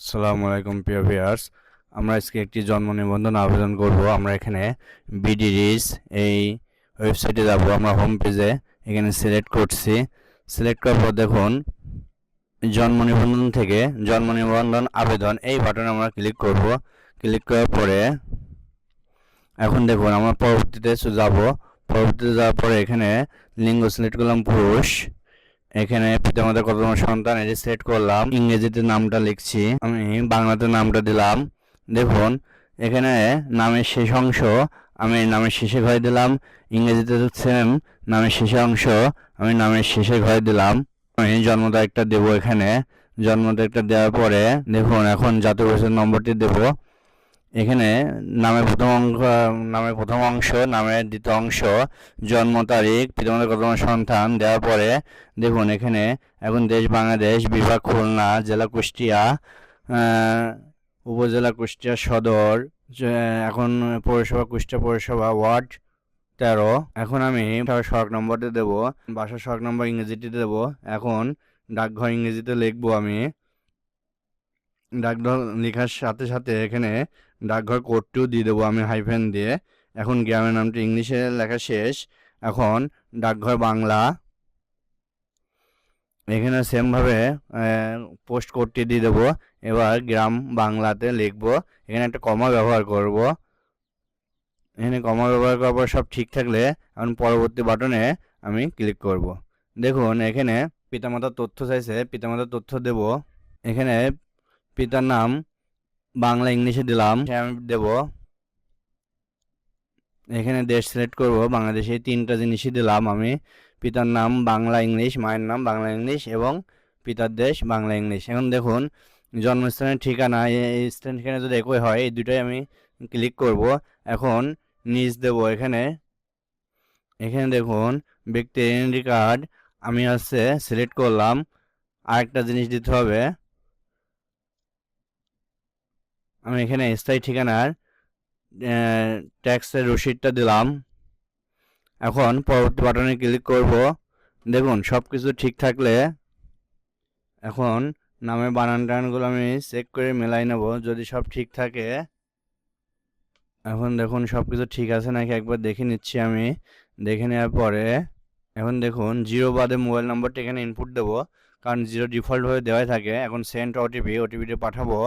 আসসালামু আলাইকুম, প্রিয় ভিউয়ার্স। আমরা আজকে একটি জন্ম নিবন্ধন আবেদন করব। আমরা এখানে বিডিরিস এই ওয়েবসাইটে যাব। আমরা হোম পেজে এখানে সিলেক্ট করছি। সিলেক্ট করার পর দেখুন, জন্ম নিবন্ধন থেকে জন্ম নিবন্ধন আবেদন, এই বাটনে আমরা ক্লিক করব। ক্লিক করার পরে এখন দেখুন, আমরা পরবর্তীতে যাব। পরবর্তীতে যাওয়ার পরে এখানে লিঙ্গ সিলেক্ট করলাম, পুরুষ। এখানে পিতামাতার কত নম্বর সন্তান এটি সেট করলাম, ইংরেজিতে নামটা লিখছি, আমি বাংলাতে নামটা দিলাম। দেখুন, এখানে নামের শেষ অংশ, আমি নামের শেষে ঘরে দিলাম, ইংরেজিতে সেম নামের শেষে অংশ, আমি নামের শেষে ঘরে দিলাম। আমি জন্ম তারিখটা দেবো এখানে, জন্ম তারিখটা দেওয়ার পরে, দেখুন, এখন জাতীয় পরিচয় নম্বরটি দেবো। এখানে নামের প্রথম অংশ নামের প্রথম অংশ, নামের দ্বিতীয় অংশ, জন্ম তারিখ, পিতামাতার কত সন্তান দেওয়ার পরে দেখুন এখানে এখন দেশ বাংলাদেশ বিভাগ খুলনা, জেলা কুষ্টিয়া উপজেলা কুষ্টিয়া সদর এখন পৌরসভা কুষ্টিয়া পৌরসভা ওয়ার্ড তেরো। এখন আমি সড়ক নম্বরটি দেবো, বাসার সড়ক নম্বর ইংরেজিতে দেবো। এখন ডাকঘর ইংরেজিতে লিখব আমি। ডাকঘর লেখার সাথে সাথে এখানে ডাকঘর কোডটিও দিয়ে দেবো, আমি হাইফেন দিয়ে। এখন গ্রামের নামটি ইংলিশে লেখা শেষ। এখন ডাকঘর বাংলা। এখানে সেমভাবে পোস্ট কোডটি দিয়ে দেবো। এবার গ্রাম বাংলাতে লিখব। এখানে একটা কমা ব্যবহার করব। এখানে কমা ব্যবহার করার পর সব ঠিক থাকলে এখন পরবর্তী বাটনে আমি ক্লিক করব। দেখুন, এখানে পিতামাতার তথ্য চাইছে, পিতামাতার তথ্য দেব। এখানে পিতার নাম বাংলা ইংলিশে দিলাম। সে আমি দেব। এখানে দেশ সিলেক্ট করব। বাংলাদেশে তিনটা জিনিসই দিলাম আমি। পিতার নাম বাংলা ইংলিশ মায়ের নাম বাংলা ইংলিশ এবং পিতার দেশ বাংলা ইংলিশ। এখন দেখুন জন্মস্থানের ঠিকানা এই স্থান ঠিকানা যদি একই হয় এই দুটোই আমি ক্লিক করব। এখন নিজ দেব এখানে। এখানে দেখুন ব্যক্তি আইডেন্টি কার্ড আমি হচ্ছে সিলেক্ট করলাম। আরেকটা জিনিস দিতে হবে। আমি এখানে স্থায়ী ঠিকানার ট্যাক্সের রসিদটা দিলাম। এখন পরবর্তী বাটনে ক্লিক করব। দেখুন সব কিছু ঠিক থাকলে এখন নামের বানান টানগুলো আমি চেক করে মেলাই নেব। যদি সব ঠিক থাকে, এখন দেখুন সব কিছু ঠিক আছে নাকি? একবার দেখে নিচ্ছি আমি। দেখে নেওয়ার পরে, এখন দেখুন জিরো বাদে মোবাইল নম্বরটা এখানে ইনপুট দেবো। কারণ জিরো ডিফল্টভাবে দেওয়াই থাকে। এখন সেন্ট ওটিপি ওটিপিটা পাঠাবো।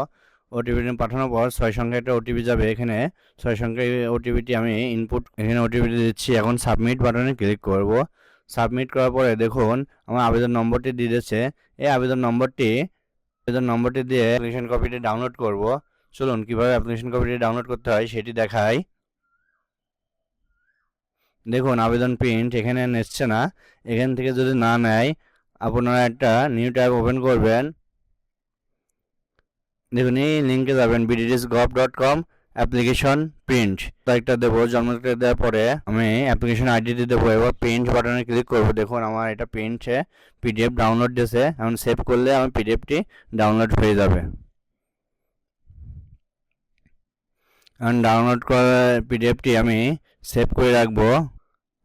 ওটিপিটা পাঠানোর পর ছয় সংখ্যা একটা ওটিপি যাবে এখানে। ছয় সংখ্যা ওটিপিটি আমি ইনপুট এখানে ওটিপিটি দিচ্ছি। এখন সাবমিট বাটনে ক্লিক করব। সাবমিট করার পরে দেখুন, আমার আবেদন নম্বরটি দিয়ে দিচ্ছে এই আবেদন নম্বরটি আবেদন নম্বরটি দিয়ে অ্যাপ্লিকেশন কপিটি ডাউনলোড করব। চলুন, কীভাবে অ্যাপ্লিকেশন কপিটি ডাউনলোড করতে হয় সেটি দেখাই। দেখুন, আবেদন প্রিন্ট এখানে নিচ্ছে না। এখান থেকে যদি না নেয়, আপনারা একটা নিউ ট্যাব ওপেন করবেন। দেখুন, এই লিঙ্কে যাবেন BDDS gov dot com application print তারিখটা দেবো জন্ম তারিখ দেওয়ার পরে আমি অ্যাপ্লিকেশন আইডিটি দেবো, এবার প্রিন্ট বাটনে ক্লিক করব। দেখুন, আমার এটা প্রিন্টে পিডিএফ ডাউনলোড দিয়েছে। এখন সেভ করলে আমার পিডিএফটি ডাউনলোড হয়ে যাবে। এখন ডাউনলোড করা পিডিএফটি আমি সেভ করে রাখব।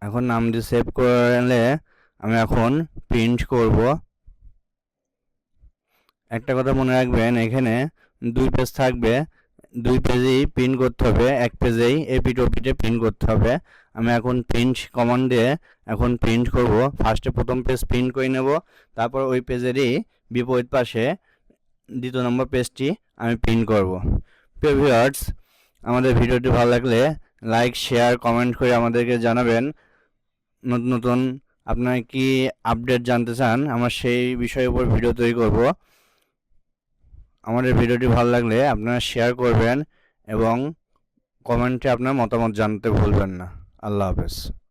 এখন নাম দিয়ে সেভ করলে আমি এখন প্রিন্ট করব। একটা কথা মনে রাখবেন, এখানে দুই পেজ থাকবে। দুই পেজেই প্রিন্ট করতে হবে, এক পেজেই এপিট ওপিটে প্রিন্ট করতে হবে। আমি এখন প্রিন্ট কমান্ড দিয়ে এখন প্রিন্ট করব। ফার্স্টে প্রথম পেজ প্রিন্ট করে নেব, তারপর ওই পেজেরই বিপরীত পাশে দ্বিতীয় নম্বর পেজটি আমি প্রিন্ট করব। প্রিয় ভিউয়ার্স আমাদের ভিডিওটি ভালো লাগলে লাইক শেয়ার কমেন্ট করে আমাদেরকে জানাবেন। নতুন নতুন আপনারা কি আপডেট জানতে চান, আমরা সেই বিষয়ের উপর ভিডিও তৈরি করব। আমাদের ভিডিওটি ভালো লাগলে আপনারা শেয়ার করবেন এবং কমেন্টে আপনার মতামত জানতে ভুলবেন না। আল্লাহ হাফেজ।